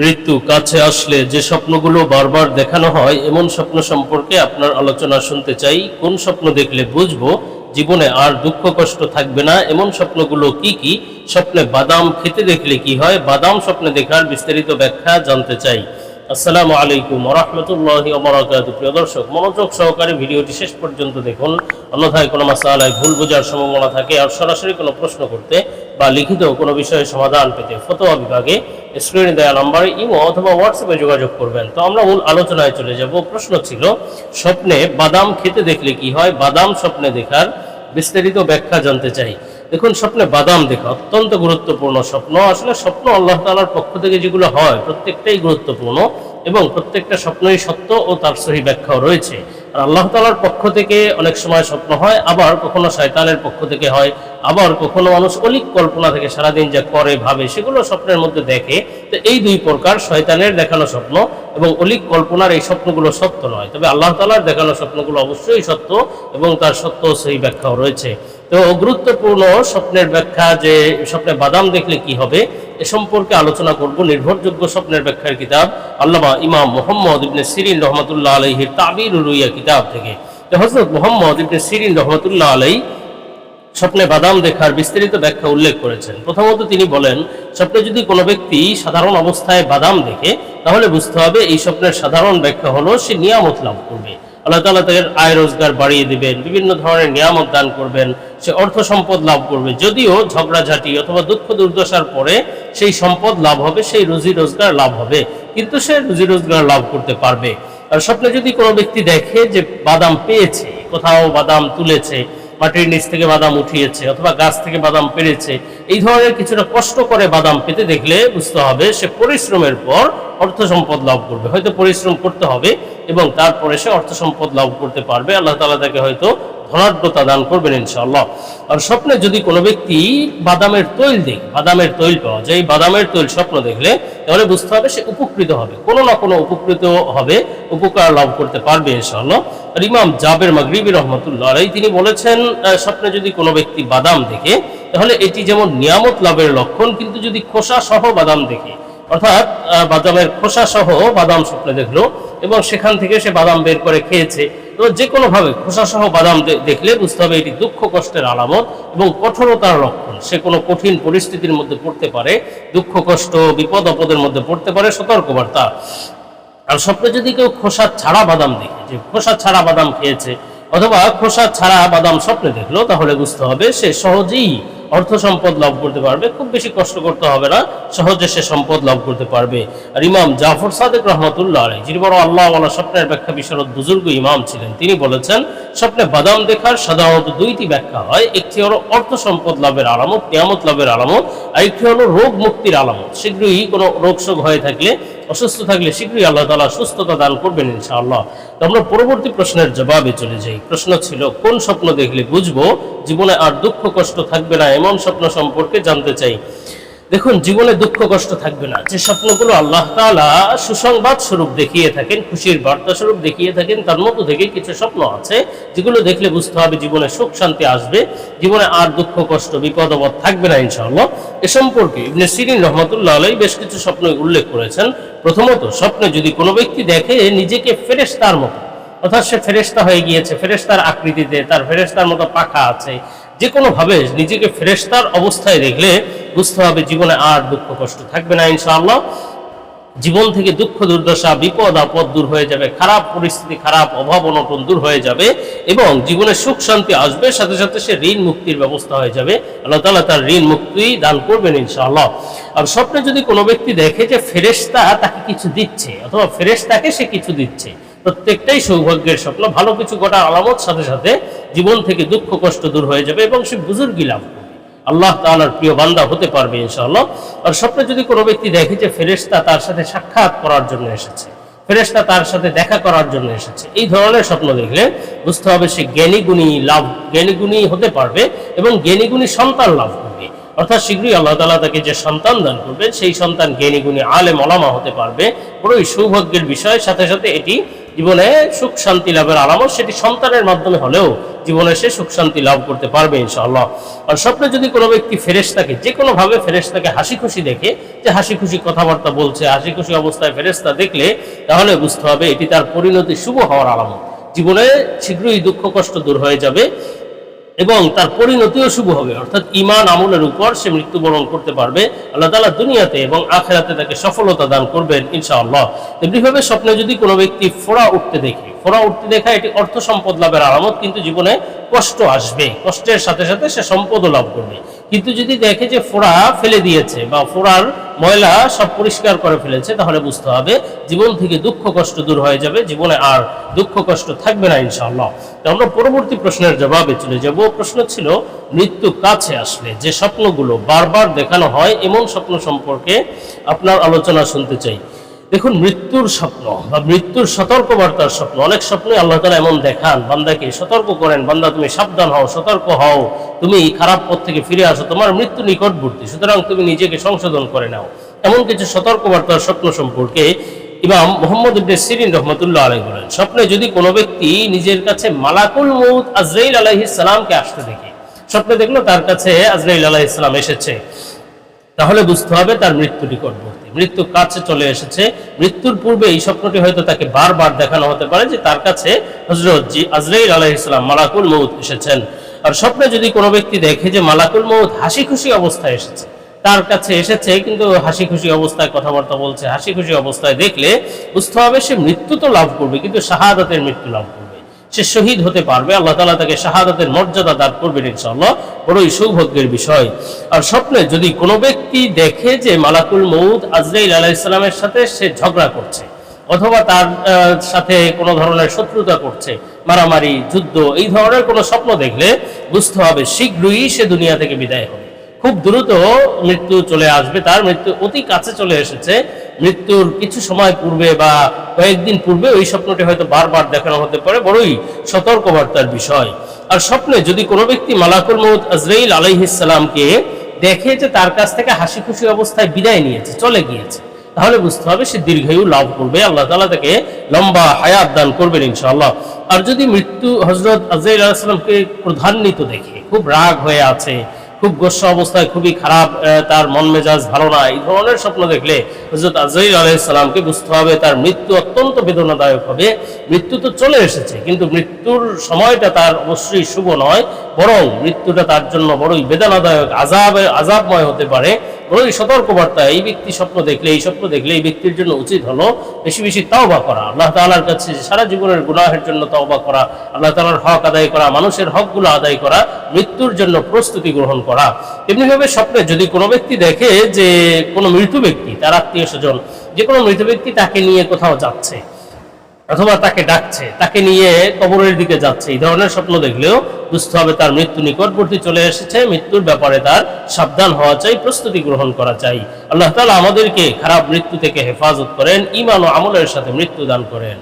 মৃত্যু কাছে আসলে যে স্বপ্নগুলো বারবার দেখানো হয়, এমন স্বপ্ন সম্পর্কে আপনার আলোচনা শুনতে চাই। কোন স্বপ্ন দেখলে বুঝব, জীবনে আর দুঃখ কষ্ট থাকবে না। এমন স্বপ্নগুলো কি কি? স্বপ্নে বাদাম খেতে দেখলে কি হয়? বাদাম স্বপ্নে দেখার বিস্তারিত ব্যাখ্যা জানতে চাই। আসসালামু আলাইকুম রহমতুল্লাহ অবরাকাত প্রিয় দর্শক, মনোযোগ সহকারে ভিডিওটি শেষ পর্যন্ত দেখুন। অন্যথায় কোনো মাসালায় ভুল বোঝার সম্ভাবনা থাকে আর সরাসরি কোনো প্রশ্ন করতে বা লিখিত কোনো বিষয়ে সমাধান পেতে ফতোয়া বিভাগে স্ক্রিনে দেওয়া নাম্বারে ইমো অথবা হোয়াটসঅ্যাপে যোগাযোগ করবেন। তো আমরা মূল আলোচনায় চলে যাব। প্রশ্ন ছিল, স্বপ্নে বাদাম খেতে দেখলে কি হয়? বাদাম স্বপ্নে দেখার বিস্তারিত ব্যাখ্যা জানতে চাই। দেখুন, স্বপ্নে বাদাম দেখা, অত্যন্ত গুরুত্বপূর্ণ স্বপ্ন। আসলে স্বপ্ন আল্লাহ তালার পক্ষ থেকে যেগুলো হয়, প্রত্যেকটাই গুরুত্বপূর্ণ এবং প্রত্যেকটা স্বপ্নই সত্য ও তার সহি ব্যাখ্যাও রয়েছে। আর আল্লাহ তালার পক্ষ থেকে অনেক সময় স্বপ্ন হয়, আবার কখনো শয়তানের পক্ষ থেকে হয়, আবার কখনো মানুষ অলিক কল্পনা থেকে সারাদিন যা করে, ভাবে, সেগুলো স্বপ্নের মধ্যে দেখে। তো এই দুই প্রকার শয়তানের দেখানো স্বপ্ন এবং অলিক কল্পনার এই স্বপ্নগুলো সত্য নয়। তবে আল্লাহ তালার দেখানো স্বপ্নগুলো অবশ্যই সত্য এবং তার সত্য সেই ব্যাখ্যাও রয়েছে। তো গুরুত্বপূর্ণ স্বপ্নের ব্যাখ্যা যে স্বপ্নে বাদাম দেখলে কি হবে, এ সম্পর্কে আলোচনা করব নির্ভরযোগ্য স্বপ্নের ব্যাখ্যার কিতাব আল্লামা ইমাম মোহাম্মদ ইবনে সিরিন রহমতুল্লাহ আলহির তাবির রুইয়া কিতাব থেকে। তো হজরত মোহাম্মদ ইবনে সিরিন রহমতুল্লাহ আলাই স্বপ্নে বাদাম দেখার বিস্তারিত ব্যাখ্যা উল্লেখ করেছেন। প্রথমত তিনি বলেন, স্বপ্নে যদি কোনো ব্যক্তি সাধারণ অবস্থায় বাদাম দেখে, তাহলে বুঝতে হবে এই স্বপ্নের সাধারণ ব্যাখ্যা হলো সে নিয়ামত লাভ করবে। আল্লাহ তালা তাদের আয় রোজগার বাড়িয়ে দিবেন, বিভিন্ন ধরনের নিয়ামত দান করবেন, সে অর্থ সম্পদ লাভ করবে। যদিও ঝগড়াঝাটি অথবা দুঃখ দুর্দশার পরে সেই সম্পদ লাভ হবে, সেই রুজি রোজগার লাভ হবে, কিন্তু সে রুজি রোজগার লাভ করতে পারবে। আর স্বপ্নে যদি কোনো ব্যক্তি দেখে যে বাদাম পেয়েছে, কোথাও বাদাম তুলেছে, মাটির নিচ থেকে বাদাম উঠিয়েছে অথবা গাছ থেকে বাদাম পেরেছে, এই ধরনের কিছুটা কষ্ট করে বাদাম পেতে দেখলে বুঝতে হবে সে পরিশ্রমের পর অর্থ সম্পদ লাভ করবে। হয়তো পরিশ্রম করতে হবে এবং তারপরে সে অর্থ সম্পদ লাভ করতে পারবে। আল্লাহ তালা তাকে হয়তো ধনাঢ্যতা দান করবেন ইনশাআল্লাহ। আর স্বপ্নে যদি কোনো ব্যক্তি বাদামের তৈল দেখ বাদামের তৈল পাওয়া যায়, এই বাদামের তৈল স্বপ্ন দেখলে তাহলে বুঝতে হবে সে উপকৃত হবে। কোনো না কোনো উপকৃত হবে, উপকার লাভ করতে পারবে ইনশাআল্লাহ। আর ইমাম জাবের মাগরিবি রহমতুল্লাহ আলাই তিনি বলেছেন স্বপ্নে যদি কোনো ব্যক্তি বাদাম দেখে, তাহলে এটি যেমন নিয়ামত লাভের লক্ষণ, কিন্তু যদি খোসা সহ বাদাম দেখে অর্থাৎ বাদামের খোসা সহ বাদাম স্বপ্নে দেখল এবং সেখান থেকে সে বাদাম বের করে খেয়েছে। তো যে কোনোভাবে খোসা সহ বাদাম দেখলে বুঝতে হবে এটি দুঃখ কষ্টের আলামত এবং কঠোরতার লক্ষণ সে কোনো কঠিন পরিস্থিতির মধ্যে পড়তে পারে, দুঃখ কষ্ট, বিপদ আপদের মধ্যে পড়তে পারে, সতর্কবার্তা। আর স্বপ্নে যদি কেউ খোসা ছাড়া বাদাম দেখে, যে খোসা ছাড়া বাদাম খেয়েছে অথবা খোসা ছাড়া বাদাম স্বপ্নে দেখল, তাহলে বুঝতে হবে সে সহজেই অর্থ সম্পদ লাভ করতে পারবে, খুব বেশি কষ্ট করতে হবে না, সহজে সে সম্পদ লাভ করতে পারবে। আর ইমাম জাফর সাদেক রহমতুল্লাহ আলী যিনি বড় আল্লাহ স্বপ্নের ব্যাখ্যা বিশারদ বুজুর্গ ইমাম ছিলেন, তিনি বলেছেন, স্বপ্নে বাদাম দেখার সাধারণত দুইটি ব্যাখ্যা হয়, একটি হলো অর্থ সম্পদ লাভের আলামত নিয়ামত লাভের আলামত, আর একটি হলো রোগ মুক্তির আলামত। শীঘ্রই কোনো রোগ শোক হয়ে থাকলে, অসুস্থ থাকলে শীঘ্রই আল্লাহ তালা সুস্থতা দান করবেন ইনশাআল্লাহ। তো আমরা পরবর্তী প্রশ্নের জবাবে চলে যাই। প্রশ্ন ছিল, কোন স্বপ্ন দেখলে বুঝব, জীবনে আর দুঃখ কষ্ট থাকবে না এমন স্বপ্ন সম্পর্কে জানতে চাই। দেখুন, জীবনে দুঃখ, কষ্ট থাকবে না। যে স্বপ্নগুলো আল্লাহ তাআলা সুসংবাদ স্বরূপ দেখিয়ে থাকেন, খুশির বার্তা স্বরূপ দেখিয়ে থাকেন, তার মধ্য থেকে কিছু স্বপ্ন আছে। যেগুলো দেখলে বুঝতে হবে জীবনে সুখ, শান্তি আসবে। জীবনে আর দুঃখ, কষ্ট, বিপদ আপদ থাকবে না, ইনশাআল্লাহ। এ সম্পর্কে ইবনে সিরিন রহমতুল্লাহ আলাই বেশ কিছু স্বপ্ন উল্লেখ করেছেন। প্রথমত, স্বপ্নে যদি কোনো ব্যক্তি দেখে, নিজেকে ফেরেশতার মতো, অর্থাৎ সে ফেরেশতা হয়ে গিয়েছে, ফেরেশতার আকৃতিতে, তার ফেরেশতার মতো পাখা আছে যে কোনোভাবে নিজেকে ফেরেশতার অবস্থায় দেখলে বুঝতে হবে জীবনে আর দুঃখ কষ্ট থাকবে না ইনশাআল্লাহ। জীবন থেকে দুঃখ, দুর্দশা, বিপদ, আপদ দূর হয়ে যাবে, খারাপ পরিস্থিতি, খারাপ অভাব, অনটন দূর হয়ে যাবে এবং জীবনে সুখ, শান্তি আসবে, সাথে সাথে সে ঋণ মুক্তির ব্যবস্থা হয়ে যাবে। আল্লাহ তালা তার ঋণ মুক্তি দান করবেন ইনশাআল্লাহ। আর স্বপ্নে যদি কোনো ব্যক্তি দেখে যে ফেরেশতা তাকে কিছু দিচ্ছে অথবা ফেরেশতাকে সে কিছু দিচ্ছে প্রত্যেকটাই সৌভাগ্যের স্বপ্ন। ভালো কিছু ঘটার আলামত সাথে সাথে জীবন থেকে দুঃখ, কষ্ট দূর হয়ে যাবে এবং সে বুজুর্গি লাভ করবে। আল্লাহ তাআলার প্রিয় বান্দা হতে পারবে ইনশাআল্লাহ। আর স্বপ্নে যদি কোনো ব্যক্তি দেখে যে ফেরেশতা তার সাথে সাক্ষাৎ করার জন্য এসেছে, ফেরেশতা তার সাথে দেখা করার জন্য এসেছে, এই ধরনের স্বপ্ন দেখলে বুঝতে হবে সে জ্ঞানীগুণী লাভ, জ্ঞানী গুণী হতে পারবে এবং জ্ঞানীগুণী সন্তান লাভ করবে। অর্থাৎ শীঘ্রই আল্লাহ তালা তাকে যে সন্তান দান করবেন, সেই সন্তান জ্ঞানী গুণী আলেম, ওলামা হতে পারবে। বড়ই সৌভাগ্যের বিষয়, সাথে সাথে এটি জীবনে সুখ শান্তি লাভের আলামত সেটি সন্তানের মাধ্যমে হলেও জীবনে সে সুখ শান্তি লাভ করতে পারবে ইনশাআল্লাহ। আর স্বপ্নে যদি কোনো ব্যক্তি ফেরেশতাকে যে কোনোভাবে ফেরেশতাকে হাসি খুশি দেখে, যে হাসি খুশি কথাবার্তা বলছে হাসি খুশি অবস্থায় ফেরেশতা দেখলে, তাহলে বুঝতে হবে এটি তার পরিণতি শুভ হওয়ার আলামত। জীবনে শীঘ্রই দুঃখ কষ্ট দূর হয়ে যাবে। এবং তার পরিণতিও শুভ হবে। অর্থাৎ ইমান আমলের উপর সে মৃত্যুবরণ করতে পারবে। আল্লাহ তালা দুনিয়াতে এবং আখেরাতে তাকে সফলতা দান করবেন ইনশাআল্লাহ। তেমনিভাবে স্বপ্নে যদি কোনো ব্যক্তি ফোড়া উঠতে দেখে, ফোড়া উঠতে দেখা এটি অর্থ সম্পদ লাভের আরামত কিন্তু জীবনে কষ্ট আসবে। কষ্টের সাথে সাথে সে সম্পদও লাভ করবে। কিন্তু যদি দেখে যে ফোড়া ফেলে দিয়েছে বা ফোড়ার ময়লা সব পরিষ্কার করে ফেলেছে, তাহলে বুঝতে হবে জীবন থেকে দুঃখ কষ্ট দূর হয়ে যাবে, জীবনে আর দুঃখ কষ্ট থাকবে না ইনশাআল্লাহ। তো আমরা পরবর্তী প্রশ্নের জবাবে চলে যাব। প্রশ্ন ছিল, মৃত্যু কাছে আসলে যে স্বপ্নগুলো বারবার দেখানো হয়, এমন স্বপ্ন সম্পর্কে আপনার আলোচনা শুনতে চাই। দেখুন, মৃত্যুর স্বপ্ন বা মৃত্যুর সতর্কবার্তার স্বপ্ন। অনেক স্বপ্নে আল্লাহ তালা এমন দেখান, বান্দাকে সতর্ক করেন, বান্দা তুমি সাবধান হও, সতর্ক হও, তুমি খারাপ পথ থেকে ফিরে আসো, তোমার মৃত্যু নিকটবর্তী, সুতরাং তুমি নিজেকে সংশোধন করে নাও। এমন কিছু সতর্কবার্তার স্বপ্ন সম্পর্কে ইমাম মোহাম্মদ ইবনে সিরিন রহমতুল্লাহ আলাই বলেন, স্বপ্নে যদি কোনো ব্যক্তি নিজের কাছে মালাকুল মৌত আজরাইল আলাইহিস সালামকে আসতে দেখে, স্বপ্নে দেখল তার কাছে আজরাইল আলাইহিস সালাম এসেছে, তাহলে বুঝতে হবে তার মৃত্যু নিকটবর্তী। মৃত্যু কাছে চলে এসেছে। মৃত্যুর পূর্বে এই স্বপ্নটি হয়তো তাকে বারবার দেখানো হতে পারে যে তার কাছে হজরত জি আজরাইল আলাইহিসসালাম মালাকুল মৌত এসেছেন। আর স্বপ্নে যদি কোনো ব্যক্তি দেখে যে মালাকুল মৌত হাসি খুশি অবস্থায় এসেছে, তার কাছে এসেছে কিন্তু হাসি খুশি অবস্থায় কথাবার্তা বলছে হাসি খুশি অবস্থায় দেখলে বুঝতে হবে সে মৃত্যু তো লাভ করবে, কিন্তু শাহাদাতের মৃত্যু লাভ করবে। সে শহীদ হতে পারবে, আল্লাহ তালা তাকে শাহাদাতের মর্যাদা দান করবেন ইনশাআল্লাহ। বড়ই সৌভাগ্যের বিষয়। আর স্বপ্নে যদি কোনো ব্যক্তি দেখে যে মালাকুল মৌদ আজরাইল আলাইসালামের সাথে সে ঝগড়া করছে, অথবা তার সাথে কোনো ধরনের শত্রুতা করছে, মারামারি, যুদ্ধ, এই ধরনের কোনো স্বপ্ন দেখলে বুঝতে হবে, শীঘ্রই সে দুনিয়া থেকে বিদায় হবে। খুব দ্রুত মৃত্যু চলে আসবে, তার মৃত্যু অতি কাছে চলে এসেছে। মৃত্যুর কিছু সময় পূর্বে বা কয়েকদিন পূর্বে ওই স্বপ্নটি হয়তো বারবার দেখানো হতে পারে, বড়ই সতর্কবার্তার বিষয়। আর স্বপ্নে যদি কোনো ব্যক্তি মালাকুল মৌত আজরাইল আলাইহিসালামকে দেখে যে তার কাছ থেকে হাসি খুশি অবস্থায় বিদায় নিয়েছে, চলে গিয়েছে, তাহলে বুঝতে হবে সে দীর্ঘায়ু লাভ করবে। আল্লাহ তালা তাকে লম্বা হায়াত দান করবেন ইনশাআল্লাহ। আর যদি মৃত্যু হজরত আজরাইল আলাইসালামকে প্রধান্বিত দেখে, খুব রাগ হয়ে আছে খুব গোস্বা অবস্থায়, খুবই খারাপ তার মন মেজাজ ভালো না, এই ধরনের স্বপ্ন দেখলে হজরত আজহির আলাইসালামকে বুঝতে হবে তার মৃত্যু অত্যন্ত বেদনাদায়ক হবে। মৃত্যু তো চলে এসেছে, কিন্তু মৃত্যুর সময়টা তার অবশ্যই শুভ নয়, বরং মৃত্যুটা তার জন্য বড়ই বেদনাদায়ক আজাবে আজাবময় হতে পারে। বড়ই সতর্কবার্তা, এই ব্যক্তি স্বপ্ন দেখলে, এই স্বপ্ন দেখলে এই ব্যক্তির জন্য উচিত হলো বেশি বেশি তওবা করা। আল্লাহ তাআলার কাছে সারা জীবনের গুনাহের জন্য তওবা করা, আল্লাহ তাআলার হক আদায় করা, মানুষের হকগুলো আদায় করা, মৃত্যুর জন্য প্রস্তুতি গ্রহণ করা। এমনিভাবে স্বপ্নে যদি কোনো ব্যক্তি দেখে যে কোনো মৃত ব্যক্তি, তার আত্মীয় স্বজন, যে কোনো মৃত ব্যক্তি তাকে নিয়ে কোথাও যাচ্ছে অথবা তাকে ডাকছে, তাকে নিয়ে কবরের দিকে যাচ্ছে, এই ধরনের স্বপ্ন দেখলেও বুঝতে হবে তার মৃত্যু নিকটবর্তী চলে এসেছে, মৃত্যুর ব্যাপারে তার সাবধান হওয়া চাই, প্রস্তুতি গ্রহণ করা চাই। আল্লাহ তালা আমাদেরকে খারাপ মৃত্যু থেকে হেফাজত করেন ইমান ও আমলের সাথে মৃত্যু দান করেন।